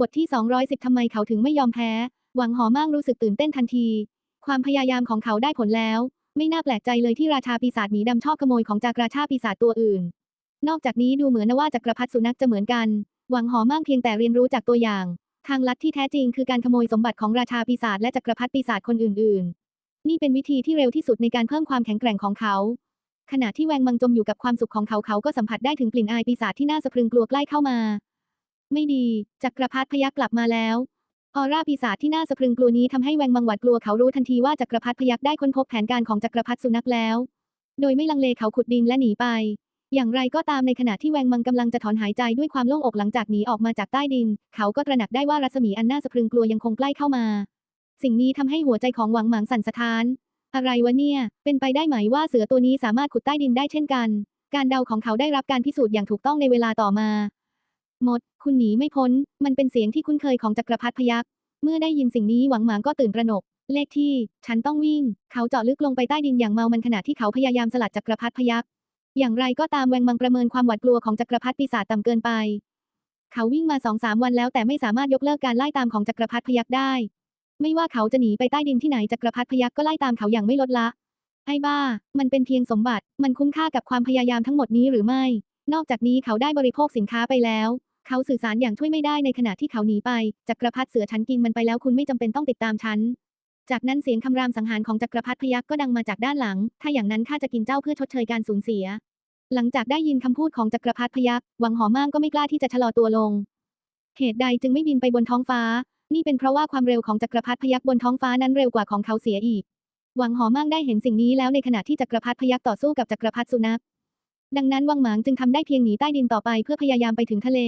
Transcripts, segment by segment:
บทที่ 210 ทำไมเขาถึงไม่ยอมแพ้ หวังหอมั่งรู้สึกตื่นเต้นทันที ความพยายามของเขาได้ผลแล้ว ไม่น่าแปลกใจเลยที่ราชาปีศาจหมีดำชอบขโมยของจากราชาปีศาจตัวอื่น นอกจากนี้ดูเหมือนว่าจักรพรรดิสุนัขจะเหมือนกัน หวังหอมั่งเพียงแต่เรียนรู้จากตัวอย่าง ทางลัดที่แท้จริงคือการขโมยสมบัติของราชาปีศาจและจักรพรรดิปีศาจคนอื่น ๆ นี่เป็นวิธีที่เร็วที่สุดในการเพิ่มความแข็งแกร่งของเขาขณะที่แวงมังจมอยู่กับความสุขของเขาเขาก็สัมผัสได้ถึงกลิ่นอายปีศาจที่น่าสะพรึงกลัวใกล้เข้ามา ไม่ดีจักรพรรดิพยักกลับมาแล้วออร่าปีศาจที่น่าสะพรึงกลัวนี้ทำให้แวงมังหวาดกลัวเขารู้ทันทีว่าจักรพรรดิพยักได้ค้นพบแผนการของจักรพรรดิสุนัขแล้ว โดยไม่ลังเลเขาขุดดินและหนีไป อย่างไรก็ตามในขณะที่แวงมังกำลังจะถอนหายใจด้วยความโล่งอกหลังจากหนีออกมาจากใต้ดิน เขาก็ตระหนักได้ว่ารัศมีอันน่าสะพรึงกลัวยังคงใกล้เข้ามา สิ่งนี้ทำให้หัวใจของหวังหมางสั่นสะท้าน อะไรวะเนี่ย เป็นไปได้ไหมว่าเสือตัวนี้สามารถขุดใต้ดินได้เช่นกัน การเดาของเขาได้รับการพิสูจน์อย่างถูกต้องในเวลาต่อมา มด คุณหนีไม่พ้น มันเป็นเสียงที่คุ้นเคยของจักรพรรดิพยักเมื่อได้ยินสิ่งนี้หวังหมางก็ตื่นตระหนก เลขที่ ฉันต้องวิ่ง เขาเจาะลึกลงไปใต้ดินอย่างเมามันขณะที่เขาพยายามสลัดจักรพรรดิพยักอย่างไรก็ตามแวงมังประเมินความหวาดกลัวของจักรพรรดิปีศาจต่ำเกินไป เขาวิ่งมาสองสามวันแล้วแต่ไม่สามารถยกเลิกการไล่ตามของจักรพรรดิพยักได้ ไม่ว่าเขาจะหนีไปใต้ดินที่ไหนจักรพรรดิพยักก็ไล่ตามเขาอย่างไม่ลดละ ไอ้บ้า มันเป็นเพียงสมบัติ มันคุ้มค่ากับความพยายามทั้งหมดนี้หรือไม่ นอกจากนี้เขาได้บริโภคสินค้าไปแล้ว เขาสื่อสารอย่างช่วยไม่ได้ในขณะที่เขาหนีไป จักรพรรดิเสือฉันกินมันไปแล้วคุณไม่จำเป็นต้องติดตามฉัน จากนั้นเสียงคำรามสังหารของจักรพรรดิพยักก็ดังมาจากด้านหลัง ถ้าอย่างนั้นข้าจะกินเจ้าเพื่อชดเชยการสูญเสีย หลังจากได้ยินคำพูดของจักรพรรดิพยักหวังหอม่างก็ไม่กล้าที่จะชะลอตัวลง เหตุใดจึงไม่บินไปบนท้องฟ้า นี่เป็นเพราะว่าความเร็วของจักรพรรดิพยักบนท้องฟ้านั้นเร็วกว่าของเขาเสียอีก หวังหอมั่งได้เห็นสิ่งนี้แล้วในขณะที่จักรพรรดิพยักต่อสู้กับจักรพรรดิสุนัข ดังนั้นวังหมางจึงทำได้เพียงหนีใต้ดินต่อไปเพื่อพยายามไปถึงทะเล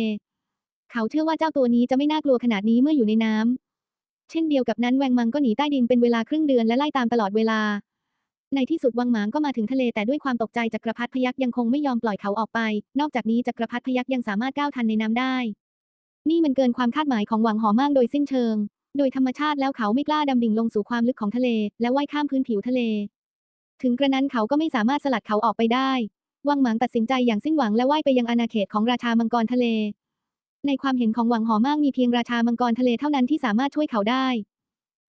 เขาเชื่อว่าเจ้าตัวนี้จะไม่น่ากลัวขนาดนี้เมื่ออยู่ในน้ำเช่นเดียวกับนั้นแวงมังก็หนีใต้ดินเป็นเวลาครึ่งเดือนและไล่ตามตลอดเวลา ในที่สุดวังหมางก็มาถึงทะเลแต่ด้วยความตกใจจักรพรรดิพยักยังคงไม่ยอมปล่อยเขาออกไป นอกจากนี้จักรพรรดิพยักยังสามารถก้าวทันในน้ำได้ นี่มันเกินความคาดหมายของหวังหอมากโดยสิ้นเชิง โดยธรรมชาติแล้วเขาไม่กล้าดำดิ่งลงสู่ความลึกของทะเล และว่ายข้ามพื้นผิวทะเล ถึงกระนั้นเขาก็ไม่สามารถสลัดเขาออกไปได้ วังหมางตัดสินใจอย่างสิ้นหวังและว่ายไปยังอาณาเขตของราชามังกรทะเล ในความเห็นของหวังหอมากมีเพียงราชามังกรทะเลเท่านั้นที่สามารถช่วยเขาได้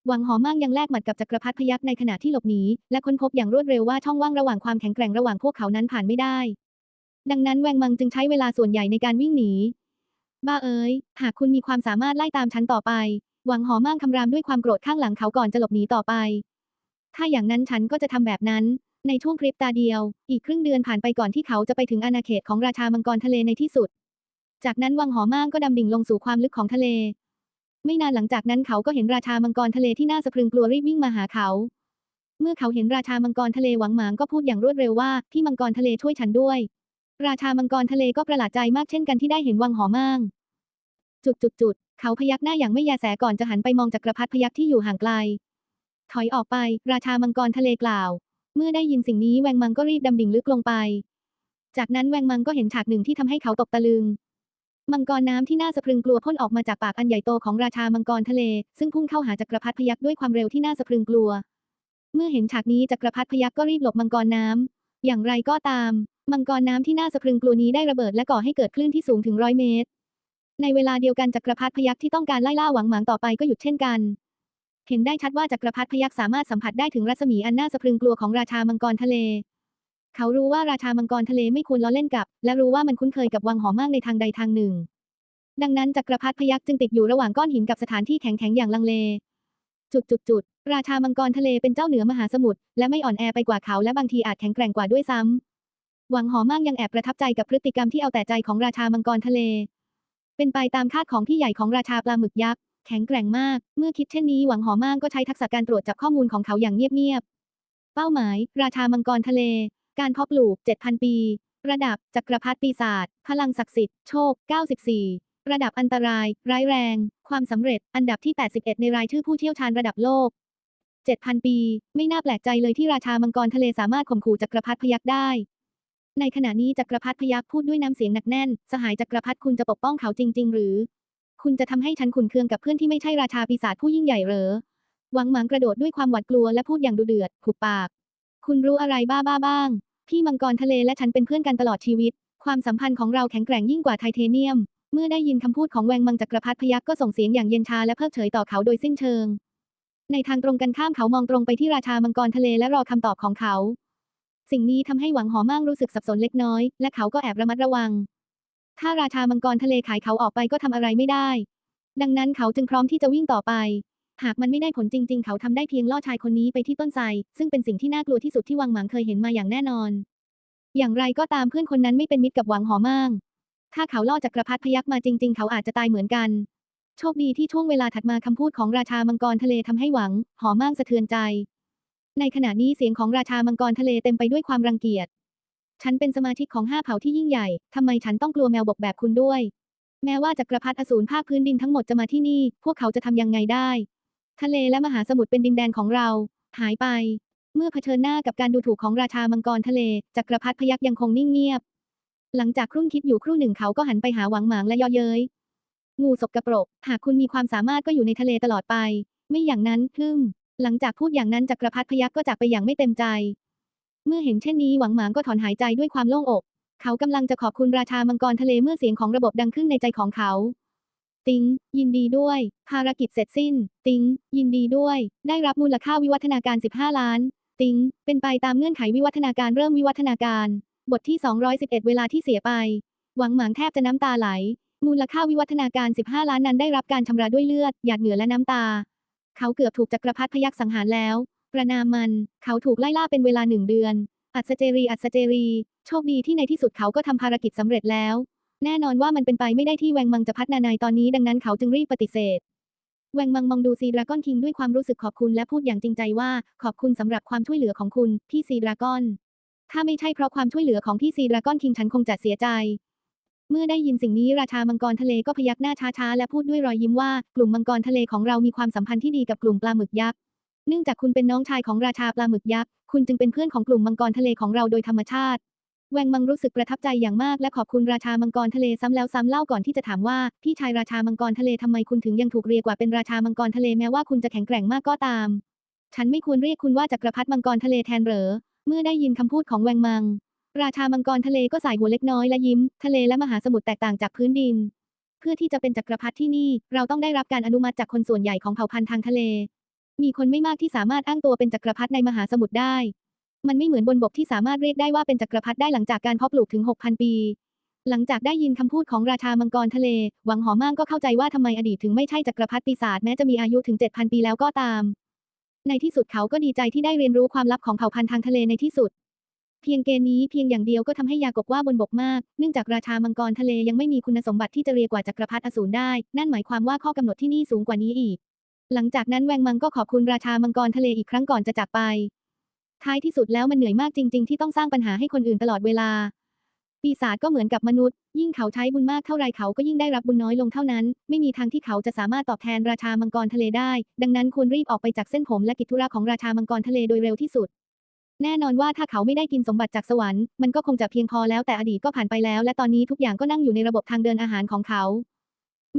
หวังหอมากยังแลกหมัดกับจักรพรรดิพยักในขณะที่หลบหนีและค้นพบอย่างรวดเร็วว่าช่องว่างระหว่างความแข็งแกร่งระหว่างพวกเขานั้นผ่านไม่ได้ ดังนั้นแวงมังจึงใช้เวลาส่วนใหญ่ในการวิ่งหนี บ้าเอ๋ย หากคุณมีความสามารถไล่ตามฉันต่อไป หวังหอม่างคำรามด้วยความโกรธข้างหลังเขาก่อนจะหลบหนีต่อไป ถ้าอย่างนั้นฉันก็จะทำแบบนั้น ในช่วงพริบตาเดียว อีกครึ่งเดือนผ่านไปก่อนที่เขาจะไปถึงอาณาเขตของราชามังกรทะเลในที่สุด จากนั้นวังหอม่างก็ดำดิ่งลงสู่ความลึกของทะเล ไม่นานหลังจากนั้นเขาก็เห็นราชามังกรทะเลที่น่าสะพรึงกลัวรีบวิ่งมาหาเขา เมื่อเขาเห็นราชามังกรทะเลหวังหมางก็พูดอย่างรวดเร็วว่าพี่มังกรทะเลช่วยฉันด้วย ราชามังกรทะเลก็ประหลาดใจมากเช่นกันที่ได้เห็นวังหอม่าง จุดจุดจุดเขาพยักหน้าอย่างไม่แยแสก่อนจะหันไปมองจักรพรรดิพยักที่อยู่ห่างไกล ถอยออกไป ราชามังกรทะเลกล่าว เมื่อได้ยินสิ่งนี้แวงมังก็รีบดำดิ่งลึกลงไป จากนั้นแวงมังก็เห็นฉากหนึ่งที่ทำให้เขาตกตะลึง มังกรน้ำที่น่าสะพรึงกลัวพ่นออกมาจากปากอันใหญ่โตของราชามังกรทะเล ซึ่งพุ่งเข้าหาจักรพรรดิพยักด้วยความเร็วที่น่าสะพรึงกลัว เมื่อเห็นฉากนี้จักรพรรดิพยักก็รีบหลบมังกรน้ำอย่างไรก็ตาม มังกรน้ำที่น่าสะพรึงกลัวนี้ได้ระเบิดและก่อให้เกิดคลื่นที่สูงถึงร้อยเมตร ในเวลาเดียวกันจักรพรรดิพยักที่ต้องการไล่ล่าหวังหมางต่อไปก็หยุดเช่นกัน เห็นได้ชัดว่าจักรพรรดิพยักสามารถสัมผัสได้ถึงรัศมีอันน่าสะพรึงกลัวของราชามังกรทะเล เขารู้ว่าราชามังกรทะเลไม่ควรล้อเล่นกับ และรู้ว่ามันคุ้นเคยกับวังหอมากในทางใดทางหนึ่ง ดังนั้นจักรพรรดิพยักจึงติดอยู่ระหว่างก้อนหินกับสถานที่แข็งๆอย่างลังเล จุดจุดจุดราชามังกรทะเลเป็นเจ้าเหนือมหาสมุทรและไม่อ่อนแอไปกว่าเขาและบางทีอาจแข็งแกร่งกว่าด้วยซ้ำหวังหอมากยังแอบประทับใจกับพฤติกรรมที่เอาแต่ใจของราชามังกรทะเล เป็นไปตามคาดของพี่ใหญ่ของราชาปลาหมึกยักษ์ แข็งแกร่งมาก เมื่อคิดเช่นนี้หวังหอมากก็ใช้ทักษะการตรวจจับข้อมูลของเขาอย่างเงียบๆ เป้าหมาย ราชามังกรทะเล การเพาะปลูก 7,000 ปี ระดับ จักรพรรดิปีศาจ พลังศักดิ์สิทธิ์ โชค 94 ระดับอันตราย ร้ายแรง ความสำเร็จ อันดับที่ 81 ในรายชื่อผู้เชี่ยวชาญระดับโลก 7,000 ปี ไม่น่าแปลกใจเลยที่ราชามังกรทะเลสามารถข่มขู่จักรพรรดิพยักได้ ในขณะนี้จักรพรรดิพยักพูดด้วยน้ำเสียงหนักแน่น สหายจักรพรรดิคุณจะปกป้องเขาจริง ๆ หรือ คุณจะทำให้ฉันขุนเคืองกับเพื่อนที่ไม่ใช่ราชาปีศาจผู้ยิ่งใหญ่เหรอ หวังหมางกระโดดด้วยความหวาดกลัวและพูดอย่างดุเดือดหุบปาก คุณรู้อะไรบ้าบ้าบ้าง พี่มังกรทะเลและฉันเป็นเพื่อนกันตลอดชีวิต ความสัมพันธ์ของเราแข็งแกร่งยิ่งกว่าไทเทเนียม เมื่อได้ยินคำพูดของแวงมังจักรพรรดิพยักก็ส่งเสียงอย่างเย็นชาและเพิกเฉยต่อเขาโดยสิ้นเชิง ในทางตรงกันข้ามเขามองตรงไปที่ราชามังกรทะเลและรอคำตอบของเขา สิ่งนี้ทำให้หวังหอมั่งรู้สึกสับสนเล็กน้อย และเขาก็แอบระมัดระวัง ถ้าราชามังกรทะเลขายเขาออกไปก็ทำอะไรไม่ได้ ดังนั้นเขาจึงพร้อมที่จะวิ่งต่อไป หากมันไม่ได้ผลจริง ๆ เขาทำได้เพียงล่อชายคนนี้ไปที่ต้นไทรซึ่งเป็นสิ่งที่น่ากลัวที่สุดที่วังหมังเคยเห็นมาอย่างแน่นอน อย่างไรก็ตามเพื่อนคนนั้นไม่เป็นมิตรกับหวังหอมั่งถ้าเขาล่อจักรพรรดิพยักมาจริง ๆ เขาอาจจะตายเหมือนกัน โชคดีที่ช่วงเวลาถัดมาคำพูดของราชามังกรทะเลทำให้หวัง หอมั่งสะเทือนใจ ในขณะนี้เสียงของราชามังกรทะเลเต็มไปด้วยความรังเกียจ ฉันเป็นสมาชิกของห้าเผ่าที่ยิ่งใหญ่ ทำไมฉันต้องกลัวแมวบกแบบคุณด้วย แม้ว่าจักรพรรดิอสูรภาคพื้นดินทั้งหมดจะมาที่นี่ พวกเขาจะทำยังไงได้ ทะเลและมหาสมุทรเป็นดินแดนของเรา หายไป เมื่อเผชิญหน้ากับการดูถูกของราชามังกรทะเล จักรพรรดิพยักยังคงนิ่งเงียบ หลังจากครุ่นคิดอยู่ครู่หนึ่งเขาก็หันไปหาหวังหมางและยอเย้ย งูสกรปรก หากคุณมีความสามารถก็อยู่ในทะเลตลอดไป ไม่อย่างนั้นทึ่มหลังจากพูดอย่างนั้นจักรพรรดิพยักก็จากไปอย่างไม่เต็มใจ เมื่อเห็นเช่นนี้หวังหมางก็ถอนหายใจด้วยความโล่งอก เขากำลังจะขอบคุณราชามังกรทะเลเมื่อเสียงของระบบดังขึ้นในใจของเขา ติง ยินดีด้วย ภารกิจเสร็จสิ้น ติง ยินดีด้วย ได้รับมูลค่าวิวัฒนาการ 15 ล้าน ติง เป็นไปตามเงื่อนไขวิวัฒนาการเริ่มวิวัฒนาการ บทที่ 211 เวลาที่เสียไป หวังหมางแทบจะน้ำตาไหล มูลค่าวิวัฒนาการ 15 ล้านนั้นได้รับการชำระด้วยเลือด หยาดเหงื่อและน้ำตา เขาเกือบถูกจักรพรรดิพยักสังหารแล้ว ประนามมัน เขาถูกไล่ล่าเป็นเวลาหนึ่งเดือน อัศเจรี อัศเจรี โชคดีที่ในที่สุดเขาก็ทำภารกิจสำเร็จแล้ว แน่นอนว่ามันเป็นไปไม่ได้ที่แวงมังจะพัฒนานายตอนนี้ดังนั้นเขาจึงรีบปฏิเสธ แวงมังมองดูซีดราก้อนคิงด้วยความรู้สึกขอบคุณและพูดอย่างจริงใจว่า ขอบคุณสำหรับความช่วยเหลือของคุณพี่ซีดราก้อน ถ้าไม่ใช่เพราะความช่วยเหลือของพี่ซีดราก้อนคิงฉันคงจะเสียใจเมื่อได้ยินสิ่งนี้ราชามังกรทะเลก็พยักหน้าช้าๆ และพูดด้วยรอยยิ้มว่า กลุ่มมังกรทะเลของเรามีความสัมพันธ์ที่ดีกับกลุ่มปลาหมึกยักษ์ เนื่องจากคุณเป็นน้องชายของราชาปลาหมึกยักษ์ คุณจึงเป็นเพื่อนของกลุ่มมังกรทะเลของเราโดยธรรมชาติ แวงมังรู้สึกประทับใจอย่างมากและขอบคุณราชามังกรทะเลซ้ำแล้วซ้ำเล่าก่อนที่จะถามว่าพี่ชายราชามังกรทะเลทำไมคุณถึงยังถูกเรียกว่าเป็นราชามังกรทะเลแม้ว่าคุณจะแข็งแกร่งมากก็ตาม ฉันไม่ควรเรียกคุณว่าจักรพรรดิมังกรทะเลแทนเหรอ เมื่อได้ยินคำพูดของแวงมัง ราชามังกรทะเลก็สายหัวเล็กน้อยและยิ้ม ทะเลและมหาสมุทรแตกต่างจากพื้นดิน เพื่อที่จะเป็นจักรพรรดิที่นี่ เราต้องได้รับการอนุมัติจากคนส่วนใหญ่ของเผ่าพันธุ์ทางทะเล มีคนไม่มากที่สามารถอ้างตัวเป็นจักรพรรดิในมหาสมุทรได้ มันไม่เหมือนบนบกที่สามารถเรียกได้ว่าเป็นจักรพรรดิได้หลังจากการเพาะปลูกถึง 6,000 ปี หลังจากได้ยินคำพูดของราชามังกรทะเล หวังหอม่างก็เข้าใจว่าทำไมอดีตถึงไม่ใช่จักรพรรดิปีศาจแม้จะมีอายุถึง 7,000 ปีแล้วก็ตาม ในที่สุดเขาก็ดีใจที่ได้เรียนรู้ความลับของเผ่าพันธุ์ทางทะเลในที่สุด เพียงเกณฑ์นี้เพียงอย่างเดียวก็ทำให้ยากบว่าบนบกมาก เนื่องจากราชามังกรทะเลยังไม่มีคุณสมบัติที่จะเรียกว่าจักรพรรดิอสูรได้ นั่นหมายความว่าข้อกำหนดที่นี่สูงกว่านี้อีก หลังจากนั้นแวงมังก็ขอบคุณราชามังกรทะเลอีกครั้งก่อนจะจากไป ท้ายที่สุดแล้วมันเหนื่อยมากจริง ๆ ที่ต้องสร้างปัญหาให้คนอื่นตลอดเวลา ปีศาจก็เหมือนกับมนุษย์ ยิ่งเขาใช้บุญมากเท่าไรเขาก็ยิ่งได้รับบุญน้อยลงเท่านั้น ไม่มีทางที่เขาจะสามารถตอบแทนราชามังกรทะเลได้ ดังนั้นควรรีบออกไปจากเส้นผมและกิจธุระของราชามังกรทะเลโดยเร็วที่สุด แน่นอนว่าถ้าเขาไม่ได้กินสมบัติจากสวรรค์มันก็คงจะเพียงพอแล้วแต่อดีตก็ผ่านไปแล้ว และตอนนี้ทุกอย่างก็นั่งอยู่ในระบบทางเดินอาหารของเขา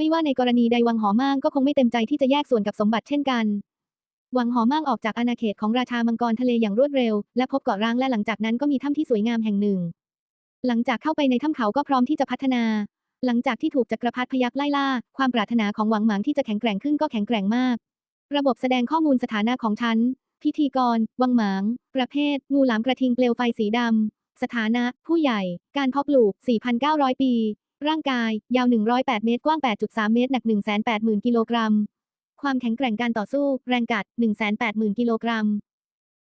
ไม่ว่าในกรณีใดวังหอม่างก็คงไม่เต็มใจที่จะแยกส่วนกับสมบัติเช่นกัน วังหอม่างออกจากอาณาเขตของราชามังกรทะเลอย่างรวดเร็ว และพบเกาะร้างและหลังจากนั้นก็มีถ้ำที่สวยงามแห่งหนึ่ง หลังจากเข้าไปในถ้ำเขาก็พร้อมที่จะพัฒนา หลังจากที่ถูกจักรพรรดิพยักไล่ล่า ความปรารถนาของหวังหมางที่จะแข็งแกร่งขึ้นก็แข็งแกร่งมาก ระบบแสดงข้อมูลสถานะของฉัน พิธีกร วังหมาง ประเภท งูหลามกระทิงเปลวไฟสีดำสถานะ ผู้ใหญ่ การเพาะปลูก 4,900 ปี ร่างกาย ยาว 108 เมตร กว้าง 8.3 เมตร หนัก 180,000 กิโลกรัม ความแข็งแกร่งการต่อสู้ แรงกัด 180,000 กิโลกรัม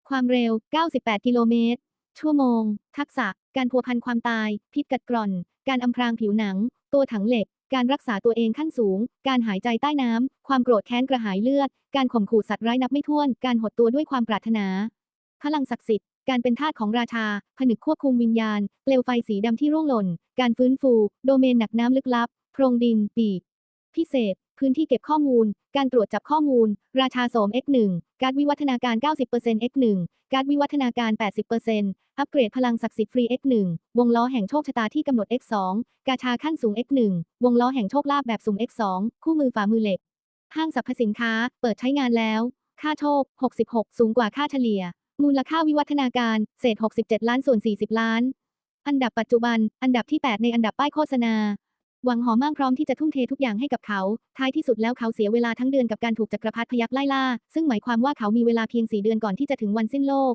ความเร็ว 98 กิโลเมตร ชั่วโมง ทักษะ การพัวพันความตาย พิษกัดกร่อน การอำพรางผิวหนัง ตัวถังเหล็ก การรักษาตัวเองขั้นสูง การหายใจใต้น้ำ ความโกรธแค้นกระหายเลือด การข่มขู่สัตว์ร้ายนับไม่ถ้วน การหดตัวด้วยความปรารถนา พลังศักดิ์สิทธิ์ การเป็นทาสของราชา ผนึกควบคุมวิญญาณ เปลวไฟสีดำที่ร่วงหล่น การฟื้นฟู โดเมนหนักน้ำลึกลับ โพรงดิน ปีก พิเศษ พื้นที่เก็บข้อมูล การตรวจจับข้อมูล ราชาโสม X1 การวิวัฒนาการ 90% X1 การวิวัฒนาการ 80%อัปเกรดพลังศักดิ์สิทธิ์ฟรี X1 วงล้อแห่งโชคชะตาที่กำหนด X2 กาชาขั้นสูง X1 วงล้อแห่งโชคลาภแบบสุ่ม X2 คู่มือฝ่ามือเหล็ก ห้างสรรพสินค้า เปิดใช้งานแล้ว ค่าโชค 66 สูงกว่าค่าเฉลี่ย มูลค่าวิวัฒนาการ เศษ 67 ล้านส่วน 40 ล้าน อันดับปัจจุบัน อันดับที่ 8 ในอันดับป้ายโฆษณา หวังหอมั่งพร้อมที่จะทุ่มเททุกอย่างให้กับเขา ท้ายที่สุดแล้วเขาเสียเวลาทั้งเดือนกับการถูกจักรพรรดิพยักไล่ล่า ซึ่งหมายความว่าเขามีเวลาเพียงสี่เดือนก่อนที่จะถึงวันสิ้นโลก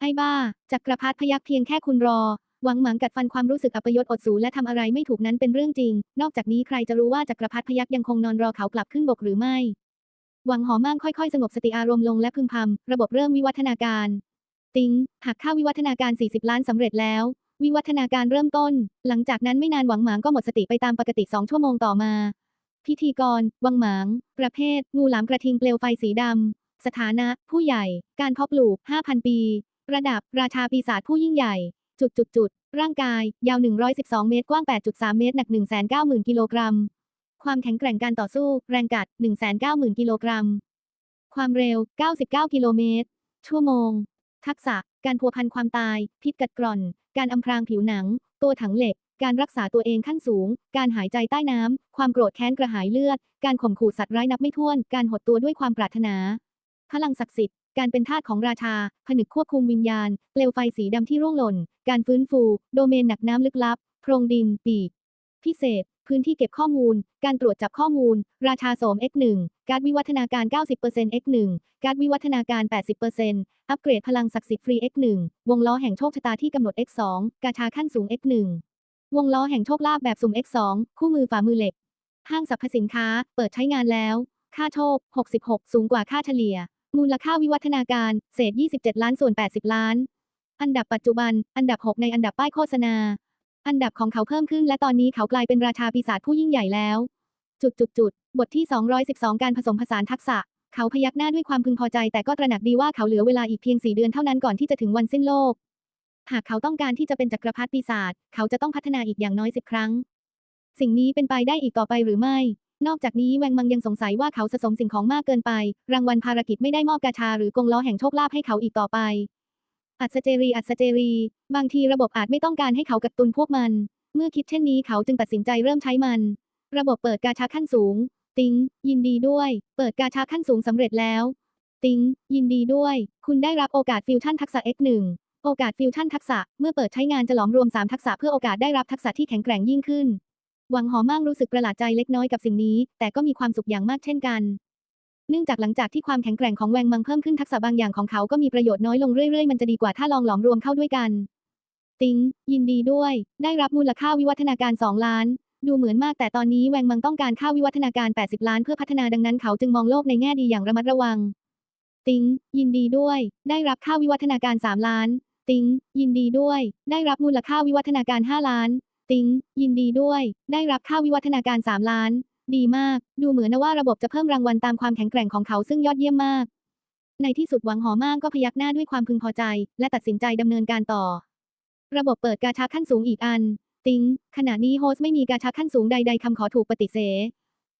ไอ้บ้า จักรพรรดิพยักเพียงแค่คุณรอ หวังหมังกัดฟันความรู้สึกอัปยศอดสูและทำอะไรไม่ถูกนั้นเป็นเรื่องจริง นอกจากนี้ใครจะรู้ว่าจักรพรรดิพยักยังคงนอนรอเขากลับขึ้นบกหรือไม่ หวังหอมั่งค่อยๆ สงบสติอารมณ์ลงและพึมพำ ระบบเริ่มวิวัฒนาการ ติงหากค่าวิวัฒนาการ 40 ล้านสำเร็จแล้ว วิวัฒนาการเริ่มต้น หลังจากนั้นไม่นานหวังหมางก็หมดสติไปตามปกติ2ชั่วโมงต่อมา พิธีกร วังหมาง ประเภท งูหลามกระทิงเปลวไฟสีดำ สถานะ ผู้ใหญ่ การเพาะปลูก 5,000 ปี ระดับ ราชาปีศาจผู้ยิ่งใหญ่ จุดจุดจุดร่างกาย ยาว 112 เมตร กว้าง 8.3 เมตร หนัก 190,000 กิโลกรัม ความแข็งแกร่งการต่อสู้ แรงกัด 190,000 กิโลกรัม ความเร็ว 99 กิโลเมตร ชั่วโมง ทักษะ การพัวพันความตาย พิษกัดกร่อน การอำพรางผิวหนัง ตัวถังเหล็ก การรักษาตัวเองขั้นสูง การหายใจใต้น้ำ ความโกรธแค้นกระหายเลือด การข่มขู่สัตว์ร้ายนับไม่ถ้วน การหดตัวด้วยความปรารถนา พลังศักดิ์สิทธิ์การเป็นทาสของราชา ผนึกควบคุมวิญญาณ เปลวไฟสีดำที่ร่วงหล่น การฟื้นฟู โดเมนหนักน้ำลึกลับ โพรงดิน ปีก พิเศษ พื้นที่เก็บข้อมูล การตรวจจับข้อมูล ราชาโสม X1 การวิวัฒนาการ 90% X1 การวิวัฒนาการ 80%อัปเกรดพลังศักดิ์สิทธิ์ฟรี X1 วงล้อแห่งโชคชะตาที่กำหนด X2 กาชาขั้นสูง X1 วงล้อแห่งโชคลาภแบบสุ่ม X2 คู่มือฝ่ามือเหล็ก ห้างสรรพสินค้า เปิดใช้งานแล้ว ค่าโชค 66 สูงกว่าค่าเฉลี่ย มูลค่าวิวัฒนาการ เศษ 27 ล้านส่วน 80 ล้าน อันดับปัจจุบัน อันดับ 6 ในอันดับป้ายโฆษณา อันดับของเขาเพิ่มขึ้นและตอนนี้เขากลายเป็นราชาปีศาจผู้ยิ่งใหญ่แล้ว จุดจุดจุดบทที่ 212 การผสมผสานทักษะ เขาพยักหน้าด้วยความพึงพอใจ แต่ก็ตระหนักดีว่าเขาเหลือเวลาอีกเพียง4เดือนเท่านั้นก่อนที่จะถึงวันสิ้นโลก หากเขาต้องการที่จะเป็นจักรพรรดิปีศาจเขาจะต้องพัฒนาอีกอย่างน้อยสิบครั้ง สิ่งนี้เป็นไปได้อีกต่อไปหรือไม่ นอกจากนี้แวงมังยังสงสัยว่าเขาสะสมสิ่งของมากเกินไป รางวัลภารกิจไม่ได้มอบกาชาหรือกงล้อแห่งโชคลาภให้เขาอีกต่อไป อัศเจรีอัศเจรี บางทีระบบอาจไม่ต้องการให้เขากักตุนพวกมัน เมื่อคิดเช่นนี้เขาจึงตัดสินใจเริ่มใช้มัน ระบบเปิดกาชาขั้นสูง ติงยินดีด้วย เปิดกาชาขั้นสูงสำเร็จแล้ว ติงยินดีด้วย คุณได้รับโอกาสฟิวชั่นทักษะ X1 โอกาสฟิวชั่นทักษะ เมื่อเปิดใช้งานจะหลอมรวม 3 ทักษะเพื่อโอกาสได้รับทักษะที่แข็งแกร่งยิ่งขึ้น หวังหอมั่งรู้สึกประหลาดใจเล็กน้อยกับสิ่งนี้ แต่ก็มีความสุขอย่างมากเช่นกัน เนื่องจากหลังจากที่ความแข็งแกร่งของแวงมังเพิ่มขึ้นทักษะบางอย่างของเขาก็มีประโยชน์น้อยลงเรื่อยๆ มันจะดีกว่าถ้าลองหลอมรวมเข้าด้วยกัน ติง ยินดีด้วย ได้รับมูลค่าวิวัฒนาการ 2 ล้าน ดูเหมือนมากแต่ตอนนี้แวงมังต้องการค่าวิวัฒนาการ 80 ล้านเพื่อพัฒนาดังนั้นเขาจึงมองโลกในแง่ดีอย่างระมัดระวัง ติง ยินดีด้วย ได้รับค่าวิวัฒนาการ 3 ล้าน ติง ยินดีด้วย ได้รับมูลค่าวิวัฒนาการ 5 ล้าน ติง ยินดีด้วย ได้รับค่าวิวัฒนาการ 3 ล้าน ดีมาก ดูเหมือนนะว่าระบบจะเพิ่มรางวัลตามความแข็งแกร่งของเขาซึ่งยอดเยี่ยมมาก ในที่สุดหวังหอมากก็พยักหน้าด้วยความพึงพอใจ และตัดสินใจดำเนินการต่อ ระบบเปิดกาชาขั้นสูงอีกอัน ติงขณะนี้โฮสไม่มีกาชาขั้นสูงใด ๆคำขอถูกปฏิเสธ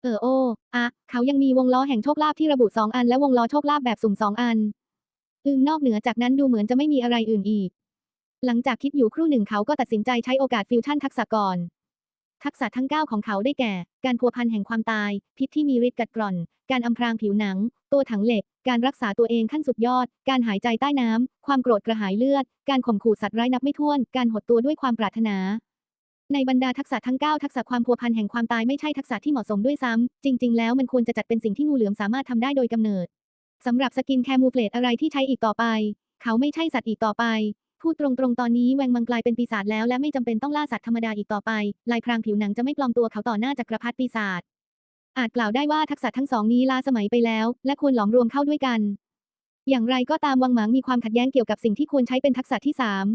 เออโออะเขายังมีวงล้อแห่งโชคลาภที่ระบุสองอันและวงล้อโชคลาภแบบสุ่มสองอันอึงนอกเหนือจากนั้นดูเหมือนจะไม่มีอะไรอื่นอีก หลังจากคิดอยู่ครู่หนึ่งเขาก็ตัดสินใจใช้โอกาสฟิวชั่นทักษะก่อน ทักษะทั้ง 9 ของเขาได้แก่ การพัวพันแห่งความตาย พิษที่มีฤทธิ์กัดกร่อน การอำพรางผิวหนัง ตัวถังเหล็ก การรักษาตัวเองขั้นสุดยอด การหายใจใต้น้ำ ความโกรธกระหายเลือด การข่มขู่สัตว์ร้ายนับไม่ถ้วน การหดตัวด้วยความปรารถนาในบรรดาทักษะทั้ง 9 ทักษะความพัวพันแห่งความตายไม่ใช่ทักษะที่เหมาะสมด้วยซ้ำจริง ๆ แล้วมันควรจะจัดเป็นสิ่งที่งูเหลือมสามารถทำได้โดยกำเนิดสำหรับสกินแคมูเฟลตอะไรที่ใช้อีกต่อไป เขาไม่ใช่สัตว์อีกต่อไป พูดตรงๆ ตอนนี้แวงมังกลายเป็นปีศาจแล้วและไม่จำเป็นต้องล่าสัตว์ธรรมดาอีกต่อไป ลายพรางผิวหนังจะไม่ปลอมตัวเขาต่อหน้าจักรพรรดิปีศาจ อาจกล่าวได้ว่าทักษะทั้งสองนี้ล้าสมัยไปแล้ว และควรหลอมรวมเข้าด้วยกัน อย่างไรก็ตามวังหมางมีความขัดแย้งเกี่ยวกับสิ่งที่ควรใช้เป็นทักษะที่สาม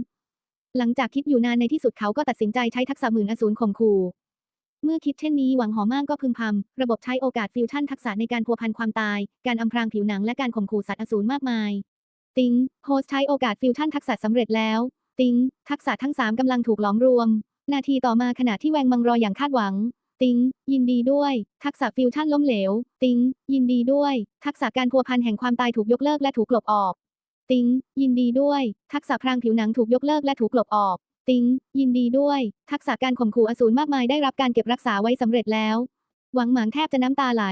หลังจากคิดอยู่นานในที่สุดเขาก็ตัดสินใจใช้ทักษะหมื่นอสูรข่มขู่ เมื่อคิดเช่นนี้หวังหอม่างก็พึมพำระบบใช้โอกาสฟิวชั่นทักษะในการพัวพันความตาย การอำพรางผิวหนังและการข่มขู่สัตว์อสูรมากมาย ติงโฮสใช้โอกาสฟิวชั่นทักษะสำเร็จแล้ว ติงทักษะทั้งสามกำลังถูกหลอมรวม นาทีต่อมาขณะที่แวงมังรออย่างคาดหวัง ติงยินดีด้วย ทักษะฟิวชั่นล้มเหลว ติงยินดีด้วย ทักษะการพัวพันแห่งความตายถูกยกเลิกและถูกกลบออก ติงยินดีด้วย ทักษะพรางผิวหนังถูกยกเลิกและถูกกลบออก ติงยินดีด้วย ทักษะการข่มขู่อสูรมากมายได้รับการเก็บรักษาไว้สำเร็จแล้ว หวังหมางแทบจะน้ำตาไหล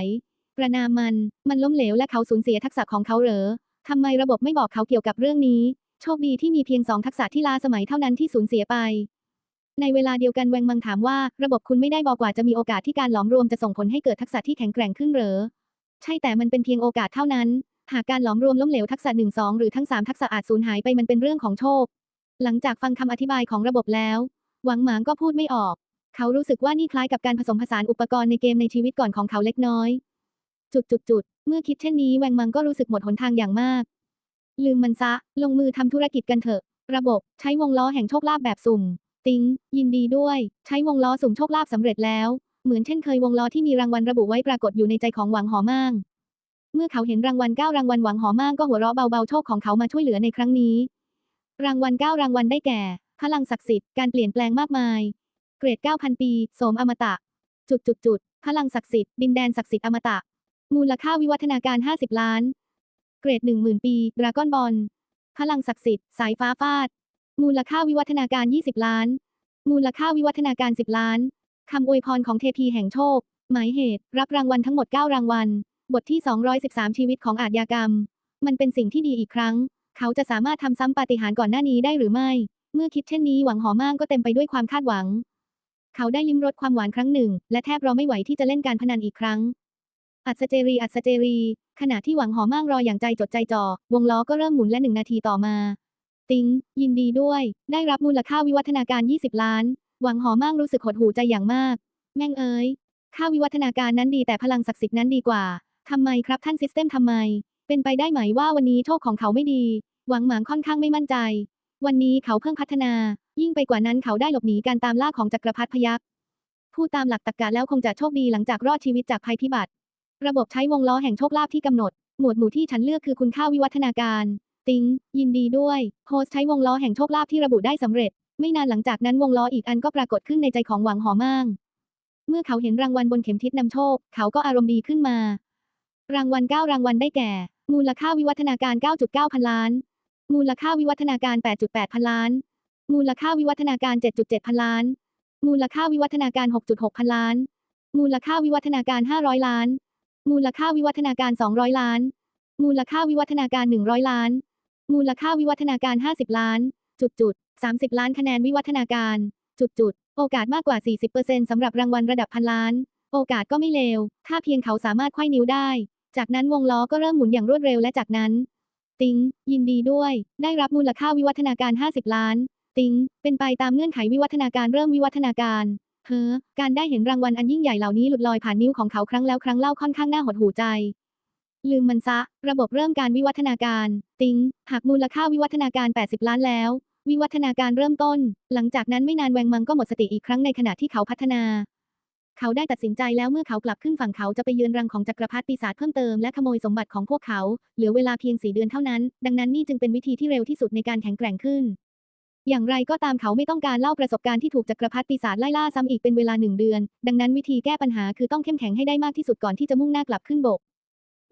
ประนามมัน มันล้มเหลวและเขาสูญเสียทักษะของเขาเหรอ ทำไมระบบไม่บอกเขาเกี่ยวกับเรื่องนี้ โชคดีที่มีเพียงสองทักษะที่ล้าสมัยเท่านั้นที่สูญเสียไป ในเวลาเดียวกันแวงมังถามว่า ระบบคุณไม่ได้บอกว่าจะมีโอกาสที่การหลอมรวมจะส่งผลให้เกิดทักษะที่แข็งแกร่งขึ้นหรอใช่แต่มันเป็นเพียงโอกาสเท่านั้น หากการหลอมรวมล้มเหลวทักษะหนึ่งสองหรือทั้งสามทักษะอาจสูญหายไปมันเป็นเรื่องของโชค หลังจากฟังคำอธิบายของระบบแล้ว หวังหมางก็พูดไม่ออก เขารู้สึกว่านี่คล้ายกับการผสมผสานอุปกรณ์ในเกมในชีวิตก่อนของเขาเล็กน้อย จุดจุดจุด เมื่อคิดเช่นนี้แวงมังก็รู้สึกหมดหนทางอย่างมาก ลืมมันซะ ลงมือทำธุรกิจกันเถอะ ระบบใช้วงล้อแห่งโชคลาภแบบสุ่ม ติงยินดีด้วย ใช้วงล้อสุ่มโชคลาภสำเร็จแล้ว เหมือนเช่นเคยวงล้อที่มีรางวัลระบุไว้ปรากฏอยู่ในใจของหวังหอม่างเมื่อเขาเห็นรางวัลเก้ารางวัลหวังหอม่างก็หัวเราะเบาๆโชคของเขามาช่วยเหลือในครั้งนี้ รางวัลเก้ารางวัลได้แก่ พลังศักดิ์สิทธิ์การเปลี่ยนแปลงมากมาย เกรด9,000 ปี โสมอมตะ จุดจุดจุดพลังศักดิ์สิทธิ์ดินแดนศักดิ์สิทธิ์อมตะ มูลค่าวิวัฒนาการ 50 ล้าน เกรด 10,000 ปี ดราก้อนบอล พลังศักดิ์สิทธิ์ สายฟ้าฟาด มูลค่าวิวัฒนาการ 20 ล้าน มูลค่าวิวัฒนาการ 10 ล้าน คำอวยพรของเทพีแห่งโชค หมายเหตุ รับรางวัลทั้งหมด 9 รางวัล บทที่ 213 ชีวิตของอาชญากรรม มันเป็นสิ่งที่ดีอีกครั้ง เขาจะสามารถทำซ้ำปาฏิหาริย์ก่อนหน้านี้ได้หรือไม่ เมื่อคิดเช่นนี้หวังหอม่างก็เต็มไปด้วยความคาดหวัง เขาได้ลิ้มรสความหวานครั้งหนึ่ง และแทบรอไม่ไหวที่จะเล่นการพนันอีกครั้ง อัศเจรีอัศเจรี ขณะที่หวังหอม่งรออย่างใจจดใจจ่อ วงล้อก็เริ่มหมุนและหนึ่งนาทีต่อมา ติง ยินดีด้วย ได้รับมูลค่าวิวัฒนาการ 20 ล้าน หวังหอม่งรู้สึกหดหูใจอย่างมาก แม่งเอ้ยค่าวิวัฒนาการนั้นดีแต่พลังศักดิ์สิทธิ์นั้นดีกว่า ทำไมครับท่านซิสเต็มทำไม เป็นไปได้ไหมว่าวันนี้โชคของเขาไม่ดี หวังหมางค่อนข้างไม่มั่นใจ วันนี้เขาเพิ่งพัฒนา ยิ่งไปกว่านั้นเขาได้หลบหนีการตามล่าของจักรพรรดิพยัคฆ์พูดตามหลักตรรกะแล้วคงจะโชคดีหลังจากรอดชีวิตจากภัยพิบัติ ระบบใช้วงล้อแห่งโชคลาภที่กำหนด หมวดหมู่ที่ฉันเลือกคือคุณค่าวิวัฒนาการ ติง ยินดีด้วยโฮสใช้วงล้อแห่งโชคลาภที่ระบุได้สำเร็จ ไม่นานหลังจากนั้นวงล้ออีกอันก็ปรากฏขึ้นในใจของหวังหอม่าง เมื่อเขาเห็นรางวัลบนเข็มทิศนำโชค เขาก็อารมณ์ดีขึ้นมา รางวัล 9 รางวัลได้แก่ มูลค่าวิวัฒนาการ 9.9 พันล้าน มูลค่าวิวัฒนาการ 8.8 พันล้าน มูลค่าวิวัฒนาการ 7.7 พันล้าน มูลค่าวิวัฒนาการ 6.6 พันล้าน มูลค่าวิวัฒนาการ 500 ล้าน มูลค่าวิวัฒนาการ 200 ล้าน มูลค่าวิวัฒนาการ 100 ล้าน มูลค่าวิวัฒนาการ 50 ล้าน จุดจุด30 ล้านคะแนนวิวัฒนาการ จุดจุดโอกาสมากกว่า 40%สำหรับรางวัลระดับพันล้าน โอกาสก็ไม่เลว ถ้าเพียงเขาสามารถไขว้นิ้วได้ จากนั้นวงล้อก็เริ่มหมุนอย่างรวดเร็วและจากนั้น ติง ยินดีด้วย ได้รับมูลค่าวิวัฒนาการ 50 ล้าน ติง เป็นไปตามเงื่อนไขวิวัฒนาการเริ่มวิวัฒนาการ เฮ้อการได้เห็นรางวัลอันยิ่งใหญ่เหล่านี้หลุดลอยผ่านนิ้วของเขาครั้งแล้วครั้งเล่าค่อนข้างน่าหดหูใจ ลืมมันซะ ระบบเริ่มการวิวัฒนาการ ติงหากมูลค่าวิวัฒนาการ 80 ล้านแล้ว วิวัฒนาการเริ่มต้น หลังจากนั้นไม่นานแวงมังก็หมดสติอีกครั้งในขณะที่เขาพัฒนา เขาได้ตัดสินใจแล้วเมื่อเขากลับขึ้นฝั่งเขาจะไปเยือนรังของจักรพรรดิปีศาจเพิ่มเติมและขโมยสมบัติของพวกเขา เหลือเวลาเพียงสี่เดือนเท่านั้น ดังนั้นนี่จึงเป็นวิธีที่เร็วที่สุดในการแข็งแกร่งขึ้น อย่างไรก็ตามเขาไม่ต้องการเล่าประสบการณ์ที่ถูกจักรพรรดิปีศาจไล่ล่าซ้ำอีกเป็นเวลาหนึ่งเดือน ดังนั้นวิธีแก้ปัญหาคือต้องเข้มแข็งให้ได้มากที่สุดก่อนที่จะมุ่งหน้ากลับขึ้นบก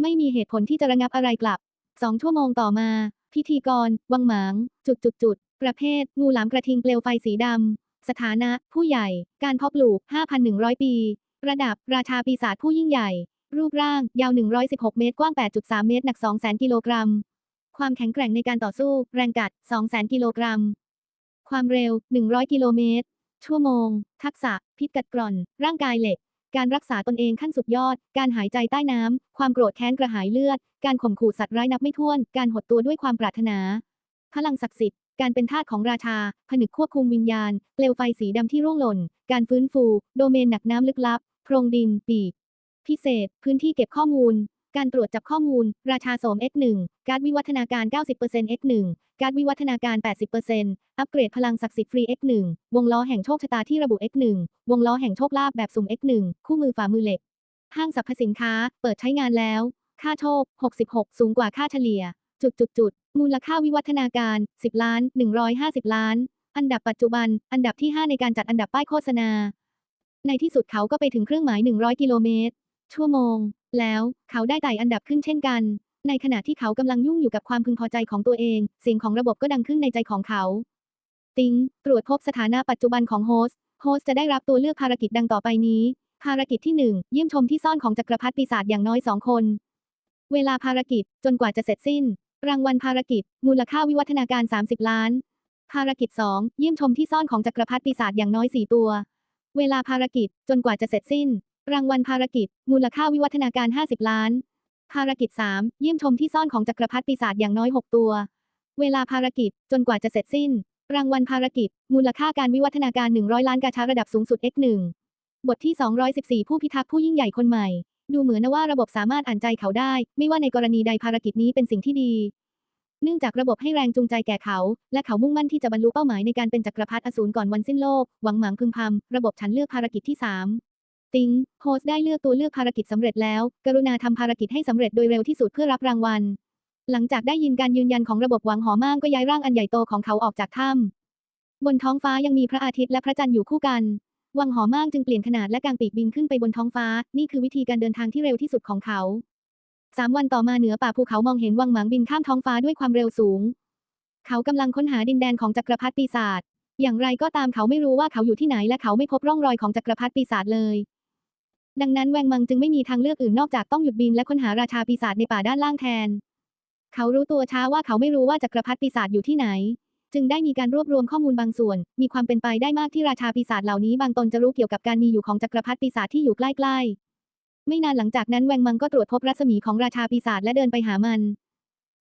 ไม่มีเหตุผลที่จะระงับอะไรกลับสองชั่วโมงต่อมา พิธีกร วังหมาง จุดจุดจุดประเภท งูหลามกระทิงเปลวไฟสีดำสถานะ ผู้ใหญ่ การเพาะปลูก 5,100 ปี ระดับ ราชาปีศาจผู้ยิ่งใหญ่ รูปร่าง ยาว 116 เมตร กว้าง 8.3 เมตร หนัก 200,000 กิโลกรัม ความแข็งแกร่งในการต่อสู้ แรงกัด 200,000 กิโลกรัม ความเร็ว 100 กิโลเมตร ชั่วโมง ทักษะ พิษกัดกร่อน ร่างกายเหล็ก การรักษาตนเองขั้นสุดยอด การหายใจใต้น้ำ ความโกรธแค้นกระหายเลือด การข่มขู่สัตว์ร้ายนับไม่ถ้วน การหดตัวด้วยความปรารถนา พลังศักดิ์สิทธิ์ การเป็นทาสของราชา ผนึกควบคุมวิญญาณ เปลวไฟสีดำที่ร่วงหล่น การฟื้นฟู โดเมนหนักน้ำลึกลับ โพรงดิน ปีก พิเศษ พื้นที่เก็บข้อมูล การตรวจจับข้อมูล ราชาโสม X1 การวิวัฒนาการ 90% X1 การวิวัฒนาการ 80%อัปเกรดพลังศักดิ์สิทธิ์ฟรี X1 วงล้อแห่งโชคชะตาที่ระบุ X1 วงล้อแห่งโชคลาภแบบสุ่ม X1 คู่มือฝ่ามือเหล็ก ห้างสรรพสินค้า เปิดใช้งานแล้ว ค่าโชค 66 สูงกว่าค่าเฉลี่ย จุดจุดจุดมูลค่าวิวัฒนาการ 10 ล้าน 150 ล้าน อันดับปัจจุบัน อันดับที่ 5 ในการจัดอันดับป้ายโฆษณา ในที่สุดเขาก็ไปถึงเครื่องหมาย 100 กิโลเมตร ชั่วโมง แล้วเขาได้ไต่อันดับขึ้นเช่นกัน ในขณะที่เขากำลังยุ่งอยู่กับความพึงพอใจของตัวเอง เสียงของระบบก็ดังขึ้นในใจของเขา ติงตรวจพบสถานะปัจจุบันของโฮสต์โฮสต์จะได้รับตัวเลือกภารกิจดังต่อไปนี้ ภารกิจที่ 1 เยี่ยมชมที่ซ่อนของจักรพรรดิปีศาจอย่างน้อย2คน เวลาภารกิจจนกว่าจะเสร็จสิ้น รางวัลภารกิจ มูลค่าวิวัฒนาการ 30 ล้าน ภารกิจ 2 เยี่ยมชมที่ซ่อนของจักรพรรดิปีศาจอย่างน้อย 4 ตัว เวลาภารกิจจนกว่าจะเสร็จสิ้น รางวัลภารกิจ มูลค่าวิวัฒนาการ 50 ล้าน ภารกิจ 3 เยี่ยมชมที่ซ่อนของจักรพรรดิปีศาจอย่างน้อย 6 ตัว เวลาภารกิจจนกว่าจะเสร็จสิ้น รางวัลภารกิจ มูลค่าการวิวัฒนาการ 100 ล้านกาชาระดับสูงสุด X1 บทที่ 214 ผู้พิทักษ์ผู้ยิ่งใหญ่คนใหม่ ดูเหมือนนะว่าระบบสามารถอ่านใจเขาได้ ไม่ว่าในกรณีใดภารกิจนี้เป็นสิ่งที่ดี เนื่องจากระบบให้แรงจูงใจแก่เขา และเขามุ่งมั่นที่จะบรรลุเป้าหมายในการเป็นจักรพรรดิอสูรก่อนวันสิ้นโลก หวังหมังพึมพำระบบฉันเลือกภารกิจที่ 3 ติงโฮสได้เลือกตัวเลือกภารกิจสำเร็จแล้ว กรุณาทำภารกิจให้สำเร็จโดยเร็วที่สุดเพื่อรับรางวัล หลังจากได้ยินการยืนยันของระบบหวังหอม่างก็ย้ายร่างอันใหญ่โตของเขาออกจากถ้ำบนท้องฟ้ายังมีพระอาทิตย์และพระจันทร์อยู่คู่กัน วังหอม่างจึงเปลี่ยนขนาดและกางปีกบินขึ้นไปบนท้องฟ้า นี่คือวิธีการเดินทางที่เร็วที่สุดของเขาสามวันต่อมาเหนือป่าภูเขามองเห็นวังหมางบินข้ามท้องฟ้าด้วยความเร็วสูง เขากำลังค้นหาดินแดนของจักรพรรดิปีศาจอย่างไรก็ตามเขาไม่รู้ว่าเขาอยู่ที่ไหนและเขาไม่พบร่องรอยของจักรพรรดิปีศาจเลย ดังนั้นแวงมังจึงไม่มีทางเลือกอื่นนอกจากต้องหยุดบินและค้นหาราชาปีศาจในป่าด้านล่างแทน เขารู้ตัวช้าว่าเขาไม่รู้ว่าจักรพรรดิปีศาจอยู่ที่ไหน จึงได้มีการรวบรวมข้อมูลบางส่วน มีความเป็นไปได้มากที่ราชาปีศาจเหล่านี้บางตนจะรู้เกี่ยวกับการมีอยู่ของจักรพรรดิปีศาจที่อยู่ใกล้ๆ ไม่นานหลังจากนั้นแวงมังก็ตรวจพบรัศมีของราชาปีศาจและเดินไปหามัน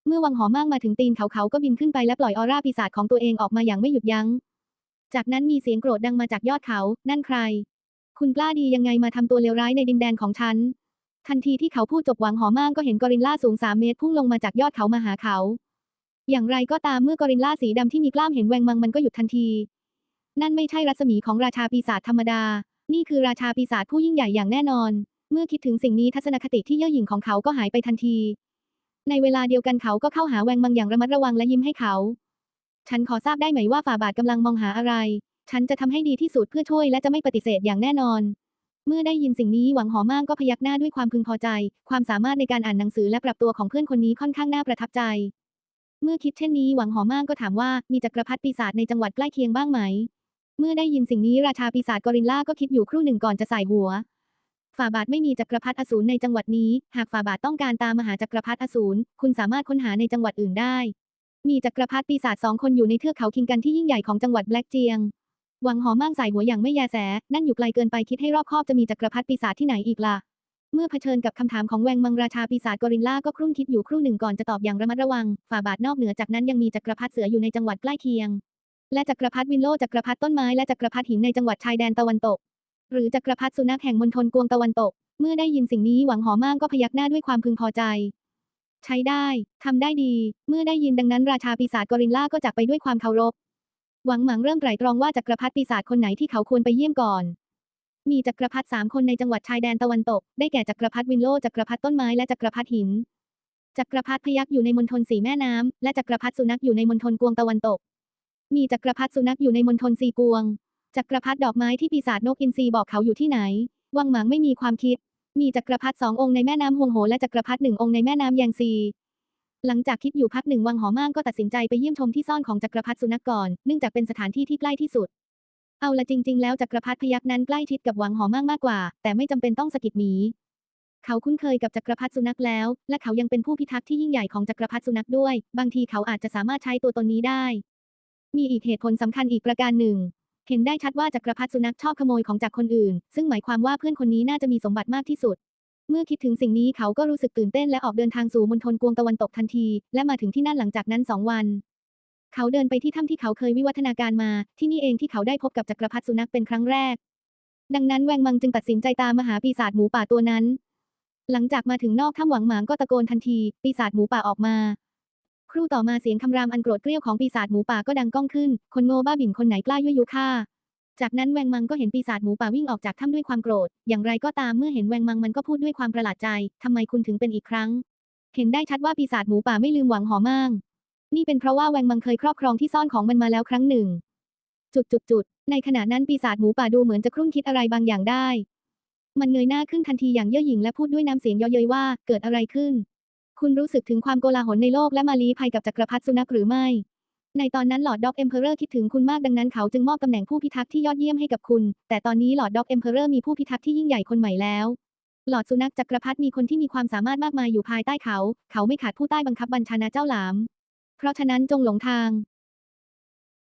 เมื่อวังหอม่างมาถึงตีนเขาเขาก็บินขึ้นไปและปล่อยออร่าปีศาจของตัวเองออกมาอย่างไม่หยุดยัง้ง จากนั้นมีเสียงโกรธดังมาจากยอดเขา นั่นใคร คุณกล้าดียังไงมาทำตัวเลวร้ายในดินแดนของฉัน ทันทีที่เขาพูดจบหวังหอม่างก็เห็นกอริลลาสูงสามเมตรพุ่งลงมาจากยอดเขามาหาเขา อย่างไรก็ตามเมื่อกอริลลาสีดำที่มีกล้ามเห็นแวงมังมันก็หยุดทันที นั่นไม่ใช่รัศมีของราชาปีศาจธรรมดา นี่คือราชาปีศาจผู้ยิ่งใหญ่อย่างแน่นอน เมื่อคิดถึงสิ่งนี้ทัศนคติที่เย่อหยิ่งของเขาก็หายไปทันที ในเวลาเดียวกันเขาก็เข้าหาแวงมังอย่างระมัดระวังและยิ้มให้เขา ฉันขอทราบได้ไหมว่าฝ่าบาทกำลังมองหาอะไร ฉันจะทำให้ดีที่สุดเพื่อช่วยและจะไม่ปฏิเสธอย่างแน่นอน เมื่อได้ยินสิ่งนี้หวังหอมางก็พยักหน้าด้วยความพึงพอใจ ความสามารถในการอ่านหนังสือและปรับตัวของเพื่อนคนนี้ค่อนข้างน่าประทับใจ เมื่อคิดเช่นนี้หวังหอมางก็ถามว่ามีจักรพรรดิปีศาจในจังหวัดใกล้เคียงบ้างไหม เมื่อได้ยินสิ่งนี้ราชาปีศาจกอริลลาก็คิดอยู่ครู่หนึ่งก่อนจะใส่หัวฝ่าบาทไม่มีจักรพรรดิอสูรในจังหวัดนี้ หากฝ่าบาทต้องการตามมหาจักรพรรดิอสูร คุณสามารถค้นหาในจังหวัดอื่นได้ มีจักรพรรดิปีศาจสองคนอยู่ในเทือกเขาคิงกันที่ยิ่งใหญ่ของจังหวัดแบล็กเจียง หวังหอม่างใส่หัวอย่างไม่แยแส นั่นอยู่ไกลเกินไปคิดให้รอบคอบจะมีจักรพรรดิปีศาจที่ไหนอีกล่ะ เมื่อเผชิญกับคำถามของแวงมังราชาปีศาจกอริลลาก็ครุ่นคิดอยู่ครู่หนึ่งก่อนจะตอบอย่างระมัดระวัง ฝ่าบาทนอกเหนือจากนั้นยังมีจักรพรรดิเสืออยู่ในจังหวัดใกล้เคียง และจักรพรรดิวินโลจักรพรรดิต้นไม้และจักรพรรดิหินในจังหวัดชายแดนตะวันตก หรือจักรพรรดิสุนัขแห่งมณฑลกวงตะวันตก เมื่อได้ยินสิ่งนี้หวังหอม่างก็พยักหน้าด้วยความพึงพอใจ ใช้ได้ทำได้ดี เมื่อได้ยินดังนั้นราชาปีศาจกอริลลาก็จากไปด้วยความเคารพ หวังหมังเริ่มไตร่ตรองว่าจักรพรรดิปีศาจคนไหนที่เขาควรไปเยี่ยมก่อน มีจักรพรรดิสามคนในจังหวัดชายแดนตะวันตก ได้แก่จักรพรรดิวินโลจักรพรรดิต้นไม้และจักรพรรดิหิน จักรพรรดิพยักอยู่ในมณฑลสีแม่น้ำและจักรพรรดิสุนัขอยู่ในมณฑลกวงตะวันตก มีจักรพรรดิสุนัขอยู่ในมณฑลซีกวง จักรพรรดิดอกไม้ที่ปีศาจนกอินทรีบอกเขาอยู่ที่ไหน วังหมังไม่มีความคิด มีจักรพรรดิสององค์ในแม่น้ำฮวงโหและจักรพรรดิหนึ่งองค์ในแม่น้ำแยงซี หลังจากคิดอยู่พักหนึ่งวังหอมางก็ตัดสินใจไปเยี่ยมชมที่ซ่อนของจักรพรรดิสุนัขก่อน เนื่องจากเป็นสถานที่ที่ใกล้ที่สุด เอาละจริง ๆ แล้วจักรพรรดิพยักนั้นใกล้ชิดกับวังหอมางมากกว่า แต่ไม่จำเป็นต้องสะกิดหมี เขาคุ้นเคยกับจักรพรรดิสุนัขแล้ว และเขายังเป็นผู้พิทักษ์ที่ยิ่งใหญ่ของจักรพรรดิสุนัขด้วย บางทีเขาอาจจะสามารถใช้ตัวตนนี้ได้ มีอีกเหตุผลสำคัญอีกประการหนึ่ง เห็นได้ชัดว่าจักรพรรดิสุนัขชอบขโมยของจากคนอื่น ซึ่งหมายความว่าเพื่อนคนนี้น่าจะมีสมบัติมากที่สุด เมื่อคิดถึงสิ่งนี้เขาก็รู้สึกตื่นเต้นและออกเดินทางสู่มณฑลกวงตะวันตกทันที และมาถึงที่นั่นหลังจากนั้นสองวัน เขาเดินไปที่ถ้ำที่เขาเคยวิวัฒนาการมา ที่นี่เองที่เขาได้พบกับจักรพรรดิสุนัขเป็นครั้งแรก ดังนั้นแวงมังจึงตัดสินใจตามมหาปีศาจหมูป่าตัวนั้น หลังจากมาถึงนอกถ้ำหวังหมางก็ตะโกนทันที ปีศาจหมูป่าออกมาครู่ต่อมาเสียงคำรามอันโกรธเกรี้ยวของปีศาจหมูป่าก็ดังก้องขึ้น คนโง่บ้าบิ่นคนไหนกล้ายั่วยุฆ่า จากนั้นแวงมังก็เห็นปีศาจหมูป่าวิ่งออกจากถ้ำด้วยความโกรธ อย่างไรก็ตามเมื่อเห็นแวงมังมันก็พูดด้วยความประหลาดใจ ทำไมคุณถึงเป็นอีกครั้ง เห็นได้ชัดว่าปีศาจหมูป่าไม่ลืมหวังหอม่างนี่เป็นเพราะว่าแวงมังเคยครอบครองที่ซ่อนของมันมาแล้วครั้งหนึ่ง จุดจุดจุด ในขณะนั้นปีศาจหมูป่าดูเหมือนจะครุ่นคิดอะไรบางอย่างได้ มันเงยหน้าขึ้นทันทีอย่างเย่อหยิ่งและพูดด้วยน้ำเสียงเยาะเย้ยว่า เกิดอะไรขึ้น คุณรู้สึกถึงความโกลาหลในโลกและมาลีภัยกับจักรพรรดิสุนัขหรือไม่ ในตอนนั้นหลอดด็อกเอ็มเพอเรอร์คิดถึงคุณมากดังนั้นเขาจึงมอบตำแหน่งผู้พิทักษ์ที่ยอดเยี่ยมให้กับคุณ แต่ตอนนี้หลอดด็อกเอ็มเพอเรอร์มีผู้พิทักษ์ที่ยิ่งใหญ่คนใหม่แล้ว หลอดสุนัขจักรพรรดิมีคนที่มีความสามารถมากมายอยู่ภายใต้เขา เขาไม่ขาดผู้ใต้บังคับบัญชานาเจ้าหลาม เพราะฉะนั้นจงหลงทาง